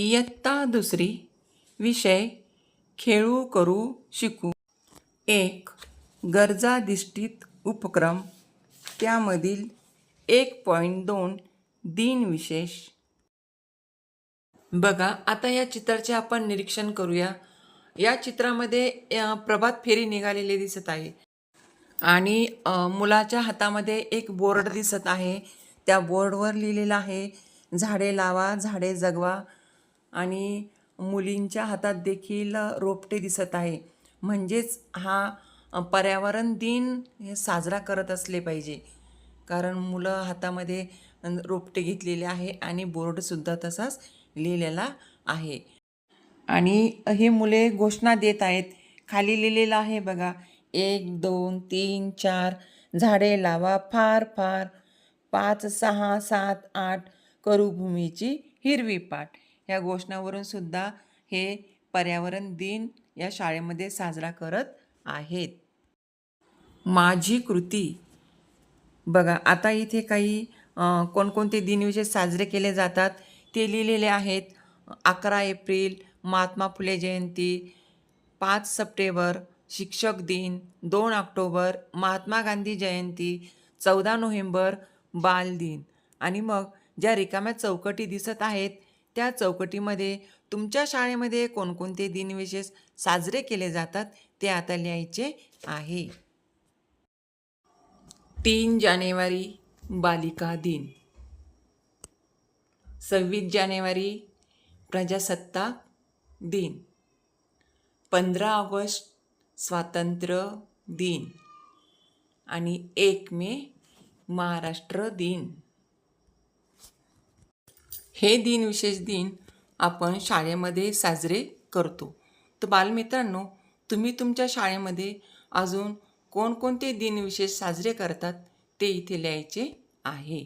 इयत्ता दुसरी विषय खेळू करू शिकू. एक गरजाधिष्ठित उपक्रम. त्यामधील एक पॉईंट दोन दिनविशेष बघा आता या चित्राचे आपण निरीक्षण करूया. या चित्रामध्ये प्रभात फेरी निघालेली दिसत आहे. आणि मुलाच्या हातामध्ये एक बोर्ड दिसत आहे. त्या बोर्डवर लिहिलेलं आहे झाडे लावा झाडे जगवा आणि मुलींच्या हातात देखील रोपटे दिसत आहे. म्हणजेच हा पर्यावरण दिन हे साजरा करत असले पाहिजे. कारण मुलं हातामध्ये रोपटे घेतलेले आहे आणि बोर्डसुद्धा तसाच लिहिलेला आहे. आणि हे मुले घोषणा देत आहेत. खाली लिहिलेलं आहे बघा एक दोन तीन चार झाडे लावा फार फार पाच सहा सात आठ करू भूमीची हिरवी पाठ ह्या घोषणावरून सुद्धा हे पर्यावरण दिन या शाळेमध्ये साजरा करत आहेत. माझी कृती. बघा आता इथे काही कोणकोणते दिनविशेष साजरे केले जातात ते लिहिलेले आहेत. अकरा एप्रिल महात्मा फुले जयंती पाच सप्टेंबर शिक्षक दिन दोन ऑक्टोबर महात्मा गांधी जयंती चौदा नोव्हेंबर बाल दिन. आणि मग ज्या रिकाम्या चौकटी दिसत आहेत त्या चौकटीमध्ये तुमच्या शाळेमध्ये कोणकोणते दिनविशेष साजरे केले जातात ते आता लिहायचे आहे. तीन जानेवारी बालिका दिन. सव्वीस जानेवारी प्रजासत्ताक दिन. पंधरा ऑगस्ट स्वातंत्र्य दिन. आणि एक मे महाराष्ट्र दिन. हे दिन विशेष दिन आपण शाळेमध्ये साजरे करतो. तर बालमित्रांनो तुम्ही तुमच्या शाळेमध्ये अजून कोणकोणते दिन विशेष साजरे करतात ते इथे लिहायचे आहे.